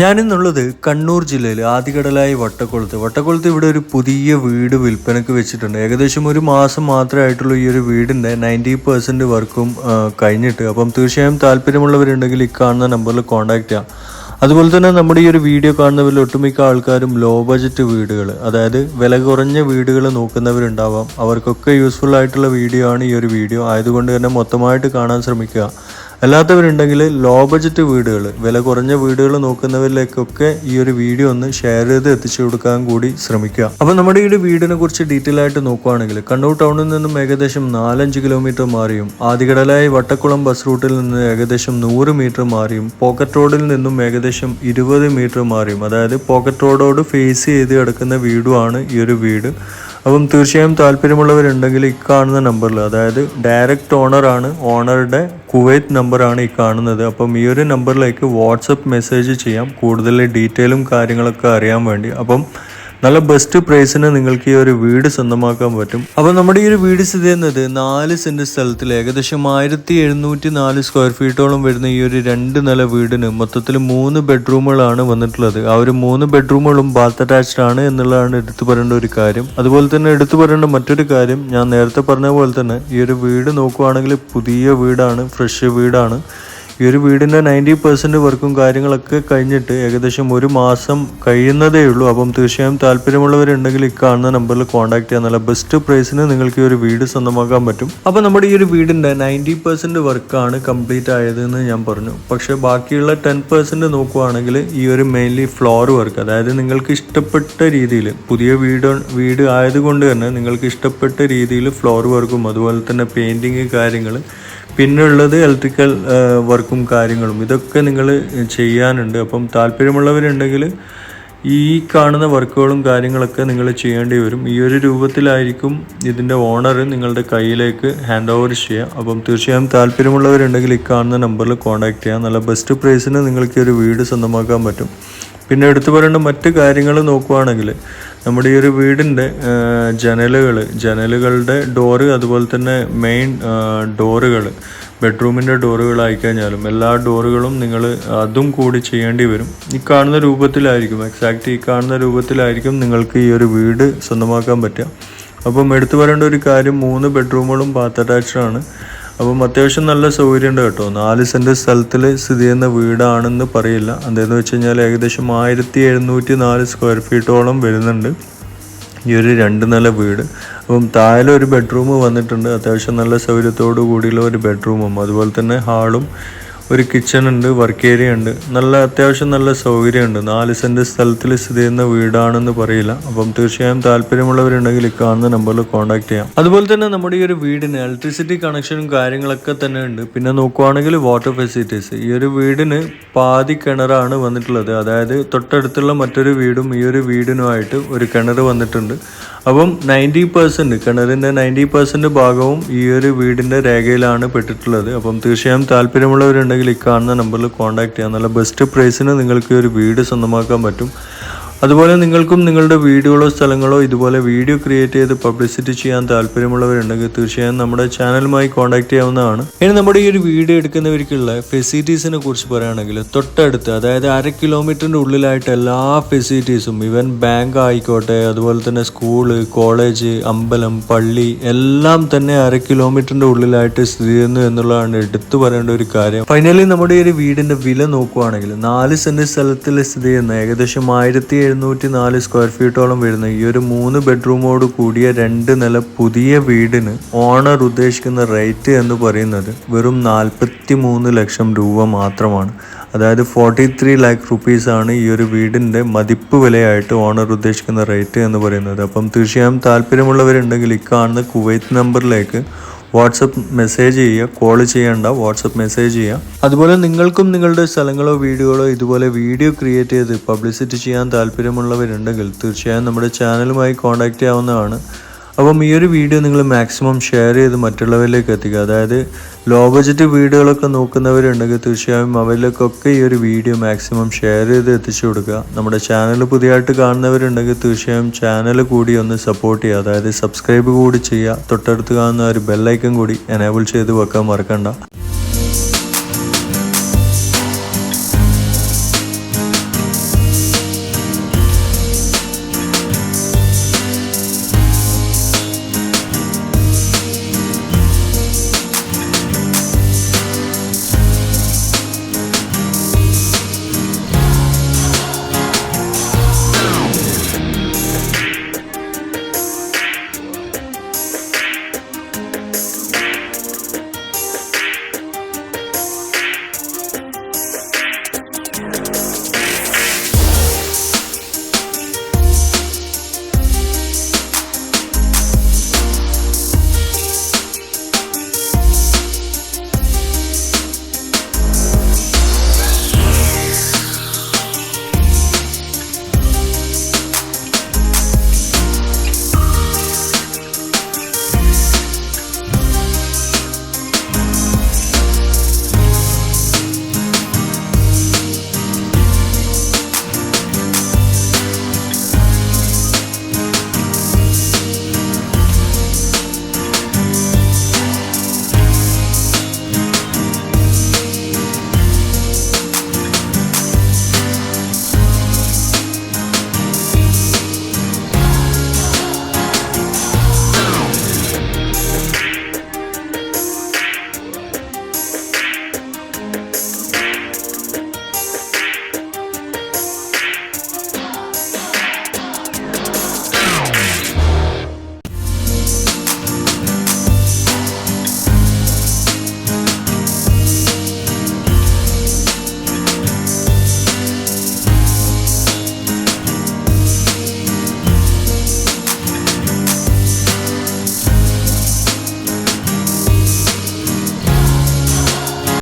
ഞാനിന്നുള്ളത് കണ്ണൂർ ജില്ലയിൽ ആദികടലായി വട്ടക്കുളത്ത്. വട്ടക്കുളത്ത് ഇവിടെ ഒരു പുതിയ വീട് വിൽപ്പനക്ക് വെച്ചിട്ടുണ്ട്. ഏകദേശം ഒരു മാസം മാത്രമേ ആയിട്ടുള്ളൂ ഈ ഒരു വീടിന്റെ നയന്റി പെർസെന്റ് വർക്കും കഴിഞ്ഞിട്ട്. അപ്പം തീർച്ചയായും താല്പര്യമുള്ളവരുണ്ടെങ്കിൽ ഈ കാണുന്ന നമ്പറിൽ കോൺടാക്ട് ചെയ്യാം. അതുപോലെ തന്നെ നമ്മുടെ ഈ ഒരു വീഡിയോ കാണുന്നവരിൽ ഒട്ടുമിക്ക ആൾക്കാരും ലോ ബജറ്റ് വീടുകൾ അതായത് വില കുറഞ്ഞ വീടുകൾ നോക്കുന്നവരുണ്ടാവാം. അവർക്കൊക്കെ യൂസ്ഫുൾ ആയിട്ടുള്ള വീഡിയോ ആണ് ഈ ഒരു വീഡിയോ. ആയതുകൊണ്ട് തന്നെ മൊത്തമായിട്ട് കാണാൻ ശ്രമിക്കുക. അല്ലാത്തവരുണ്ടെങ്കിൽ ലോ ബഡ്ജറ്റ് വീടുകൾ വില കുറഞ്ഞ വീടുകൾ നോക്കുന്നവരിലേക്കൊക്കെ ഈ ഒരു വീഡിയോ ഒന്ന് ഷെയർ ചെയ്ത് എത്തിച്ചു കൊടുക്കാൻ കൂടി ശ്രമിക്കുക. അപ്പോൾ നമ്മുടെ ഈ ഒരു വീടിനെ കുറിച്ച് ഡീറ്റെയിൽ ആയിട്ട് നോക്കുകയാണെങ്കിൽ കണ്ണൂർ ടൗണിൽ നിന്നും ഏകദേശം നാലഞ്ച് കിലോമീറ്റർ മാറിയും ആദികടലായി വട്ടക്കുളം ബസ് റൂട്ടിൽ നിന്ന് ഏകദേശം നൂറ് മീറ്റർ മാറിയും പോക്കറ്റ് റോഡിൽ നിന്നും ഏകദേശം ഇരുപത് മീറ്റർ മാറിയും. അതായത് പോക്കറ്റ് റോഡോട് ഫേസ് ചെയ്ത് കിടക്കുന്ന വീടുമാണ് ഈ ഒരു വീട്. അപ്പം തീർച്ചയായും താല്പര്യമുള്ളവരുണ്ടെങ്കിൽ ഈ കാണുന്ന നമ്പറിൽ അതായത് ഡയറക്റ്റ് ഓണറാണ് ഓണറുടെ കുവൈത്ത് നമ്പറാണ് ഈ കാണുന്നത്. അപ്പം ഈ ഒരു നമ്പറിലേക്ക് വാട്സപ്പ് മെസ്സേജ് ചെയ്യാം. കൂടുതൽ ഡീറ്റെയിലും കാര്യങ്ങളൊക്കെ അറിയാൻ വേണ്ടി. അപ്പം നല്ല ബെസ്റ്റ് പ്രൈസിന് നിങ്ങൾക്ക് ഈ ഒരു വീട് സ്വന്തമാക്കാൻ പറ്റും. അപ്പോൾ നമ്മുടെ ഈ ഒരു വീട് സ്ഥിതി ചെയ്യുന്നത് നാല് സെന്റ് സ്ഥലത്തിൽ ഏകദേശം ആയിരത്തി എഴുന്നൂറ്റി നാല് സ്ക്വയർ ഫീറ്റോളം വരുന്ന ഈ ഒരു രണ്ട് നില വീടിന് മൊത്തത്തിൽ മൂന്ന് ബെഡ്റൂമുകളാണ് വന്നിട്ടുള്ളത്. ആ ഒരു മൂന്ന് ബെഡ്റൂമുകളും ബാത്ത് അറ്റാച്ച്ഡ് ആണ് എന്നുള്ളതാണ് എടുത്തു പറയേണ്ട ഒരു കാര്യം. അതുപോലെ തന്നെ എടുത്തു പറയേണ്ട മറ്റൊരു കാര്യം ഞാൻ നേരത്തെ പറഞ്ഞ പോലെ തന്നെ ഈ ഒരു വീട് നോക്കുവാണെങ്കിൽ പുതിയ വീടാണ് ഫ്രഷ് വീടാണ്. ഈ ഒരു വീടിന്റെ നയന്റി പെർസെന്റ് വർക്കും കാര്യങ്ങളൊക്കെ കഴിഞ്ഞിട്ട് ഏകദേശം ഒരു മാസം കഴിയുന്നതേ ഉള്ളൂ. അപ്പം തീർച്ചയായും താല്പര്യമുള്ളവരുണ്ടെങ്കിൽ ഈ കാണുന്ന നമ്പറിൽ കോൺടാക്ട് ചെയ്യാൻ നല്ല ബെസ്റ്റ് പ്രൈസിന് നിങ്ങൾക്ക് ഈ ഒരു വീട് സ്വന്തമാക്കാൻ പറ്റും. അപ്പം നമ്മുടെ ഈ ഒരു വീടിന്റെ നയന്റി പെർസെന്റ് വർക്കാണ് കംപ്ലീറ്റ് ആയതെന്ന് ഞാൻ പറഞ്ഞു. പക്ഷേ ബാക്കിയുള്ള ടെൻ പെർസെന്റ് നോക്കുവാണെങ്കിൽ ഈ ഒരു മെയിൻലി ഫ്ലോർ വർക്ക് അതായത് നിങ്ങൾക്ക് ഇഷ്ടപ്പെട്ട രീതിയിൽ പുതിയ വീട് വീട് ആയതുകൊണ്ട് തന്നെ നിങ്ങൾക്ക് ഇഷ്ടപ്പെട്ട രീതിയിൽ ഫ്ലോർ വർക്കും അതുപോലെ തന്നെ പെയിന്റിങ് കാര്യങ്ങൾ പിന്നെ ഉള്ളത് ഇലക്ട്രിക്കൽ വർക്കും കാര്യങ്ങളും. ഇതൊക്കെ നിങ്ങൾ ചെയ്യാനുണ്ട്. അപ്പം താല്പര്യമുള്ളവരുണ്ടെങ്കിൽ ഈ കാണുന്ന വർക്കുകളും കാര്യങ്ങളൊക്കെ നിങ്ങൾ ചെയ്യേണ്ടി വരും. ഈ ഒരു രൂപത്തിലായിരിക്കും ഇതിന്റെ ഓണർ നിങ്ങളുടെ കയ്യിലേക്ക് ഹാൻഡ് ഓവർ ചെയ്യുക. അപ്പം തീർച്ചയായും താല്പര്യമുള്ളവരുണ്ടെങ്കിൽ ഈ കാണുന്ന നമ്പറിൽ കോൺടാക്ട് ചെയ്യാം നല്ല ബെസ്റ്റ് പ്രൈസിന് നിങ്ങൾക്ക് ഒരു വീട് സ്വന്തമാക്കാൻ പറ്റും. പിന്നെ എടുത്തു പറയേണ്ട മറ്റ് കാര്യങ്ങൾ നോക്കുവാണെങ്കിൽ നമ്മുടെ ഈ ഒരു വീടിന്റെ ജനലുകൾ ജനലുകളുടെ ഡോറ് അതുപോലെ തന്നെ മെയിൻ ഡോറുകൾ ബെഡ്റൂമിന്റെ ഡോറുകളായി കഴിഞ്ഞാലും എല്ലാ ഡോറുകളും നിങ്ങൾ അതും കൂടി ചെയ്യേണ്ടി വരും. ഈ കാണുന്ന രൂപത്തിലായിരിക്കും എക്സാക്റ്റ് ഈ കാണുന്ന രൂപത്തിലായിരിക്കും നിങ്ങൾക്ക് ഈ ഒരു വീട് സ്വന്തമാക്കാൻ പറ്റുക. അപ്പം എടുത്തു പറയേണ്ട ഒരു കാര്യം മൂന്ന് ബെഡ്റൂമുകളും ബാത്ത് അറ്റാച്ച്ഡ് ആണ്. അപ്പം അത്യാവശ്യം നല്ല സൗകര്യമുണ്ട് കേട്ടോ. നാല് സെന്റ് സ്ഥലത്തിൽ സ്ഥിതി ചെയ്യുന്ന വീടാണെന്ന് പറയില്ല. അതെന്ന് വെച്ച് കഴിഞ്ഞാൽ ഏകദേശം ആയിരത്തി എഴുന്നൂറ്റി നാല് സ്ക്വയർ ഫീറ്റോളം വരുന്നുണ്ട്. ഈ ഒരു രണ്ട് നില വീട്. അപ്പം താഴെ ഒരു ബെഡ്റൂം വന്നിട്ടുണ്ട്. അത്യാവശ്യം നല്ല സൗകര്യത്തോടു കൂടിയുള്ള ഒരു ബെഡ്റൂമും അതുപോലെ തന്നെ ഹാളും ഒരു കിച്ചൺ ഉണ്ട് വർക്ക് ഏരിയ ഉണ്ട്. നല്ല അത്യാവശ്യം നല്ല സൗകര്യമുണ്ട്. നാല് സെന്റ് സ്ഥലത്തിൽ സ്ഥിതി ചെയ്യുന്ന വീടാണെന്ന് പറയില്ല. അപ്പം തീർച്ചയായും താല്പര്യമുള്ളവരുണ്ടെങ്കിൽ കാണുന്ന നമ്പറിൽ കോൺടാക്ട് ചെയ്യാം. അതുപോലെ തന്നെ നമ്മുടെ ഈ ഒരു വീടിന് ഇലക്ട്രിസിറ്റി കണക്ഷനും കാര്യങ്ങളൊക്കെ തന്നെ ഉണ്ട്. പിന്നെ നോക്കുവാണെങ്കിൽ വാട്ടർ ഫെസിലിറ്റീസ് ഈ ഒരു വീടിന് പാതി കിണറാണ് വന്നിട്ടുള്ളത്. അതായത് തൊട്ടടുത്തുള്ള മറ്റൊരു വീടും ഈ ഒരു വീടിനുമായിട്ട് ഒരു കിണർ വന്നിട്ടുണ്ട്. അപ്പം നയന്റി പെർസെന്റ് കിണറിന്റെ നയന്റി പെർസെന്റ് ഭാഗവും ഈ ഒരു വീടിന്റെ രേഖയിലാണ് പെട്ടിട്ടുള്ളത്. അപ്പം തീർച്ചയായും താല്പര്യമുള്ളവരുണ്ടെങ്കിൽ ഈ കാണുന്ന നമ്പറിൽ കോൺടാക്ട് ചെയ്യാം. നല്ല ബെസ്റ്റ് പ്രൈസിന് നിങ്ങൾക്ക് ഒരു വീട് സ്വന്തമാക്കാൻ പറ്റും. അതുപോലെ നിങ്ങൾക്കും നിങ്ങളുടെ വീടുകളോ സ്ഥലങ്ങളോ ഇതുപോലെ വീഡിയോ ക്രിയേറ്റ് ചെയ്ത് പബ്ലിസിറ്റി ചെയ്യാൻ താല്പര്യമുള്ളവരുണ്ടെങ്കിൽ തീർച്ചയായും നമ്മുടെ ചാനലുമായി കോൺടാക്ട് ചെയ്യാവുന്നതാണ്. ഇനി നമ്മുടെ ഈ ഒരു വീഡിയോ എടുക്കുന്നവർക്കുള്ള ഫെസിലിറ്റീസിനെ കുറിച്ച് പറയുകയാണെങ്കിൽ തൊട്ടടുത്ത് അതായത് അര കിലോമീറ്ററിന്റെ ഉള്ളിലായിട്ട് എല്ലാ ഫെസിലിറ്റീസും ഇവൻ ബാങ്ക് ആയിക്കോട്ടെ അതുപോലെ തന്നെ സ്കൂൾ കോളേജ് അമ്പലം പള്ളി എല്ലാം തന്നെ അര കിലോമീറ്ററിന്റെ ഉള്ളിലായിട്ട് സ്ഥിതി ചെയ്യുന്നു എന്നുള്ളതാണ് എടുത്തു പറയേണ്ട ഒരു കാര്യം. ഫൈനലി നമ്മുടെ ഈ ഒരു വീടിന്റെ വില നോക്കുവാണെങ്കിൽ നാല് സെന്റ് സ്ഥലത്തിൽ സ്ഥിതി ചെയ്യുന്ന ഏകദേശം ആയിരത്തി എഴുന്നൂറ്റി നാല് സ്ക്വയർ ഫീറ്റോളം വരുന്ന ഈ ഒരു മൂന്ന് ബെഡ്റൂമോട് കൂടിയ രണ്ട് നില പുതിയ വീടിന് ഓണർ ഉദ്ദേശിക്കുന്ന റേറ്റ് എന്ന് പറയുന്നത് വെറും നാൽപ്പത്തി മൂന്ന് ലക്ഷം രൂപ മാത്രമാണ്. അതായത് ഫോർട്ടി ത്രീ ലാക്ക് റുപ്പീസാണ് ഈ ഒരു വീടിന്റെ മതിപ്പ് വിലയായിട്ട് ഓണർ ഉദ്ദേശിക്കുന്ന റേറ്റ് എന്ന് പറയുന്നത്. അപ്പം തീർച്ചയായും താല്പര്യമുള്ളവരുണ്ടെങ്കിൽ കാണുന്ന കുവൈത്ത് നമ്പറിലേക്ക് വാട്സപ്പ് മെസ്സേജ് ചെയ്യുക കോൾ ചെയ്യേണ്ട വാട്സപ്പ് മെസ്സേജ് ചെയ്യുക. അതുപോലെ നിങ്ങൾക്കും നിങ്ങളുടെ സ്ഥലങ്ങളോ വീഡിയോകളോ ഇതുപോലെ വീഡിയോ ക്രിയേറ്റ് ചെയ്ത് പബ്ലിസിറ്റി ചെയ്യാൻ താല്പര്യമുള്ളവരുണ്ടെങ്കിൽ തീർച്ചയായും നമ്മുടെ ചാനലുമായി കോൺടാക്റ്റ് ചെയ്യാവുന്നതാണ്. അപ്പം ഈ ഒരു വീഡിയോ നിങ്ങൾ മാക്സിമം ഷെയർ ചെയ്ത് മറ്റുള്ളവരിലേക്ക് എത്തിക്കുക. അതായത് ലോ ബജറ്റ് വീടുകളൊക്കെ നോക്കുന്നവരുണ്ടെങ്കിൽ തീർച്ചയായും അവരിലേക്കൊക്കെ ഈ ഒരു വീഡിയോ മാക്സിമം ഷെയർ ചെയ്ത് എത്തിച്ചു കൊടുക്കുക. നമ്മുടെ ചാനൽ പുതിയതായിട്ട് കാണുന്നവരുണ്ടെങ്കിൽ തീർച്ചയായും ചാനൽ കൂടി ഒന്ന് സപ്പോർട്ട് ചെയ്യുക. അതായത് സബ്സ്ക്രൈബ് കൂടി ചെയ്യുക. തൊട്ടടുത്ത് കാണുന്ന ഒരു ബെല്ലൈക്കൺ കൂടി എനേബിൾ ചെയ്ത് വെക്കാൻ മറക്കണ്ട.